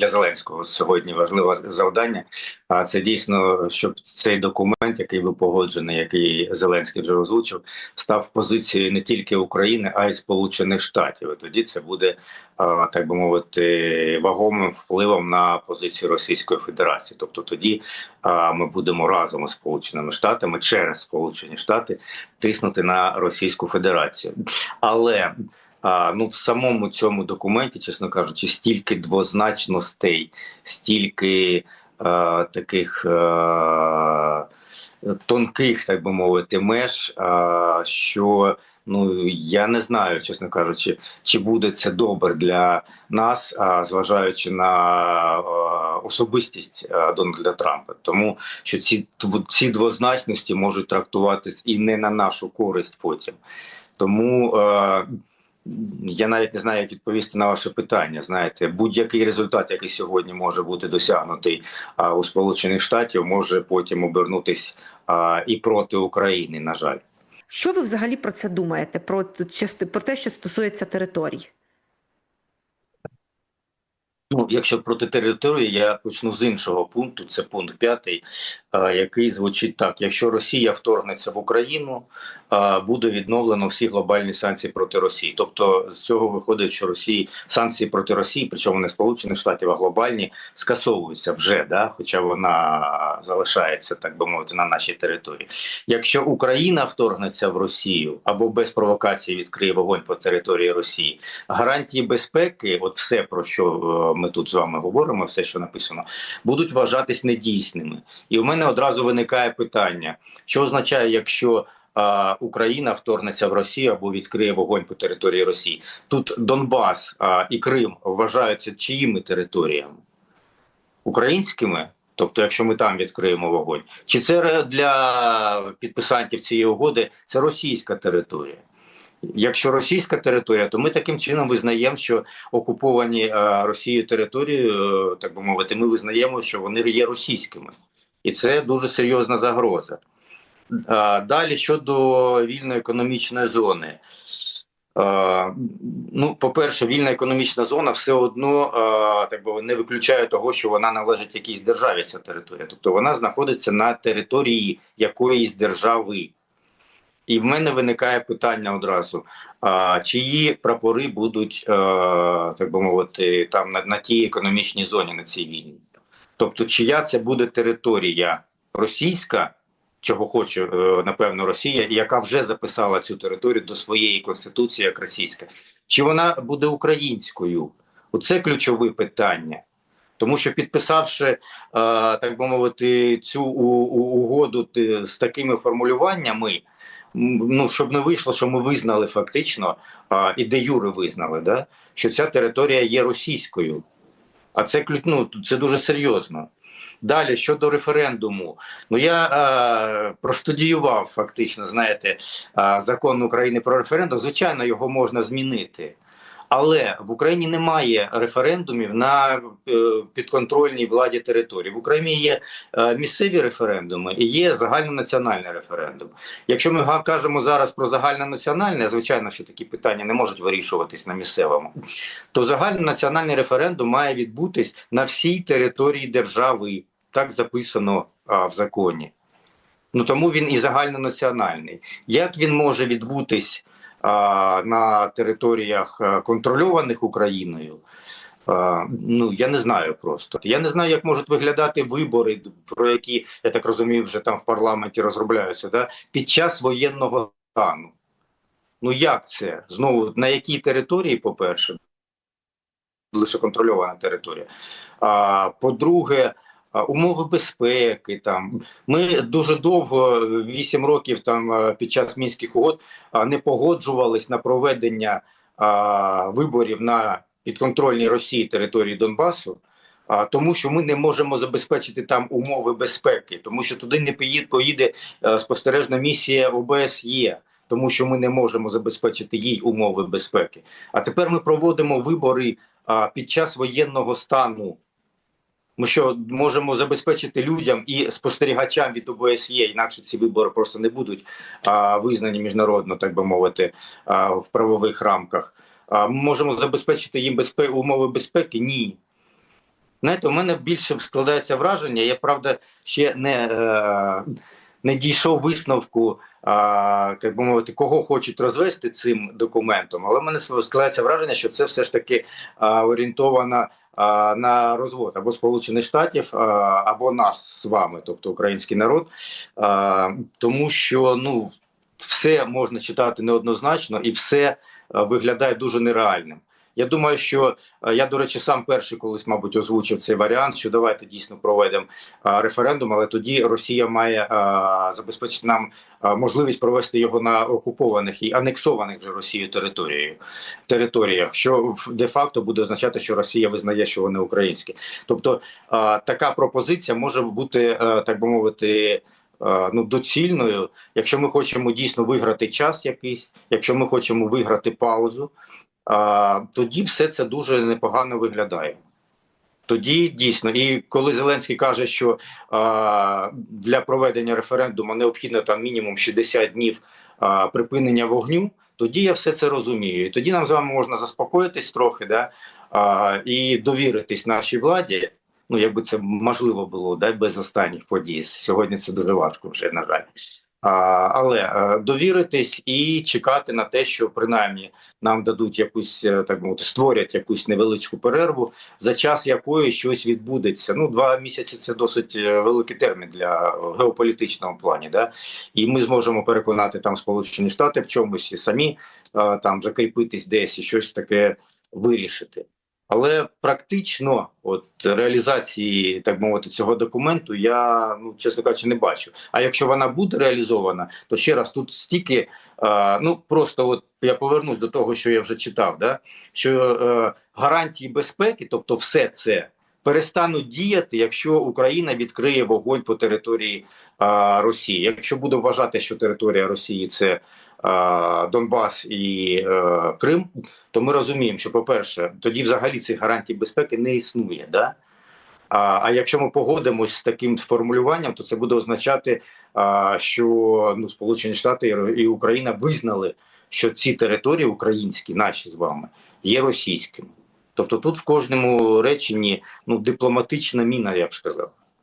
для Зеленського сьогодні важливе завдання. А це дійсно, щоб цей документ, який був погоджений, який Зеленський вже озвучив, став позицією не тільки України, а й Сполучених Штатів. Тоді це буде так би мовити вагомим впливом на позицію Російської Федерації. Тобто тоді ми будемо разом із Сполученими Штатами через Сполучені Штати тиснути на Російську Федерацію, але а, ну в самому цьому документі, чесно кажучи, стільки двозначностей, стільки е, таких е, тонких, так би мовити, меж, е, що ну я не знаю, чесно кажучи, чи буде це добре для нас, а зважаючи на е, особистість е, Дональда Трампа, тому що ці ці двозначності можуть трактуватись і не на нашу користь потім. Тому е, я навіть не знаю, як відповісти на ваше питання. Знаєте, будь-який результат, який сьогодні може бути досягнутий а, у Сполучених Штатів, може потім обернутись а, і проти України. На жаль. Що ви взагалі про це думаєте? Про, про те, що стосується територій? Ну, якщо проти території, я почну з іншого пункту. Це пункт п'ятий, який звучить так: якщо Росія вторгнеться в Україну, буде відновлено всі глобальні санкції проти Росії. Тобто з цього виходить, що Росії санкції проти Росії, причому не Сполучених Штатів, а глобальні, скасовуються вже, да, хоча вона залишається, так би мовити, на нашій території. Якщо Україна вторгнеться в Росію або без провокації відкриє вогонь по території Росії, гарантії безпеки, от все про що е, ми тут з вами говоримо, все, що написано, будуть вважатись недійсними. І у мене одразу виникає питання: що означає, якщо а, Україна вторгнеться в Росію або відкриє вогонь по території Росії? Тут Донбас а, і Крим вважаються чиїми територіями? Українськими? Тобто, якщо ми там відкриємо вогонь, чи це для підписантів цієї угоди це російська територія? Якщо російська територія, то ми таким чином визнаємо, що окуповані е, Росією території, е, так би мовити, ми визнаємо, що вони є російськими, і це дуже серйозна загроза. Далі щодо вільної економічної зони. Ну, по-перше, вільна економічна зона все одно так би не виключає того, що вона належить якійсь державі. Ця територія, тобто вона знаходиться на території якоїсь держави. І в мене виникає питання одразу: чиї прапори будуть, так би мовити, там на, на тій економічній зоні на цій війні? Тобто, чия це буде територія російська, чого хоче е, напевно Росія, яка вже записала цю територію до своєї конституції як російська, чи вона буде українською? Оце ключове питання. Тому що підписавши, е, так би мовити, цю угоду з такими формулюваннями, ну щоб не вийшло, що ми визнали фактично і де юри визнали, да, що ця територія є російською. А це ну, це дуже серйозно. Далі щодо референдуму, ну я е, простудіював фактично, знаєте, е, закон України про референдум. Звичайно, його можна змінити. Але в Україні немає референдумів на е, підконтрольній владі території. В Україні є е, місцеві референдуми і є загальнонаціональний референдум. Якщо ми кажемо зараз про загальнонаціональне, звичайно, що такі питання не можуть вирішуватись на місцевому, то загальнонаціональний референдум має відбутись на всій території держави. Так записано в законі. Ну тому він і загальнонаціональний. Як він може відбутись на територіях контрольованих Україною? Ну я не знаю просто. Я не знаю, як можуть виглядати вибори, про які я так розумію, вже там в парламенті розробляються, да? під час воєнного стану. Ну як це? Знову на якій території, по-перше, лише контрольована територія. А по-друге, умови безпеки. Там ми дуже довго, 8 років там під час мінських угод, не погоджувались на проведення а, виборів на підконтрольній Росії території Донбасу. А, тому що ми не можемо забезпечити там умови безпеки, тому що туди не поїде, поїде спостережна місія ОБСЄ, тому що ми не можемо забезпечити їй умови безпеки. А тепер ми проводимо вибори а, під час воєнного стану. Ми що можемо забезпечити людям і спостерігачам від ОБСЄ, інакше ці вибори просто не будуть а, визнані міжнародно, так би мовити, а, в правових рамках. А, ми можемо забезпечити їм безпе... умови безпеки? Ні. Знаєте, у мене більше складається враження. Я правда ще не, е, не дійшов висновку, е, як би мовити, кого хочуть розвести цим документом, але в мене складається враження, що це все ж таки е, орієнтовано е, на розвод або Сполучених Штатів, е, або нас з вами, тобто український народ, е, тому що ну все можна читати неоднозначно і все виглядає дуже нереальним. Я думаю, що е, я, до речі, сам перший колись, мабуть, озвучив цей варіант, що давайте дійсно проведемо е, референдум, але тоді Росія має е, забезпечити нам можливість провести його на окупованих і анексованих вже Росією територією територіях, що де-факто буде означати, що Росія визнає, що вони українські. Тобто така пропозиція може бути, так би мовити. Ну, доцільною, якщо ми хочемо дійсно виграти час якийсь, якщо ми хочемо виграти паузу, тоді все це дуже непогано виглядає. Тоді дійсно, і коли Зеленський каже, що а, для проведення референдуму необхідно там мінімум 60 днів а, припинення вогню, тоді я все це розумію. І тоді нам з вами можна заспокоїтись трохи, да, а, і довіритись нашій владі. Ну, якби це можливо було, да, без останніх подій. Сьогодні це дуже важко вже, на жаль. Але е, довіритись і чекати на те, що принаймні нам дадуть якусь е, так мовити, створять якусь невеличку перерву, за час якої щось відбудеться. Ну, два місяці це досить е, великий термін для геополітичного плані. Да? І ми зможемо переконати там Сполучені Штати в чомусь і самі там закріпитись десь і щось таке вирішити. Але практично, от реалізації, так мовити, цього документу я ну чесно кажучи, не бачу. А якщо вона буде реалізована, то ще раз тут стільки е, ну просто от я повернусь до того, що я вже читав, да що е, гарантії безпеки, тобто все це перестануть діяти, якщо Україна відкриє вогонь по території е, Росії. Якщо буде вважати, що територія Росії це е, Донбас і е, Крим, то ми розуміємо, що по-перше, тоді взагалі цих гарантій безпеки не існує. Да? А, а якщо ми погодимось з таким формулюванням, то це буде означати, а, що ну, Сполучені Штати і Україна визнали, що ці території українські, наші з вами, є російськими. Тобто тут в кожному реченні ну, дипломатична міна, я б сказав.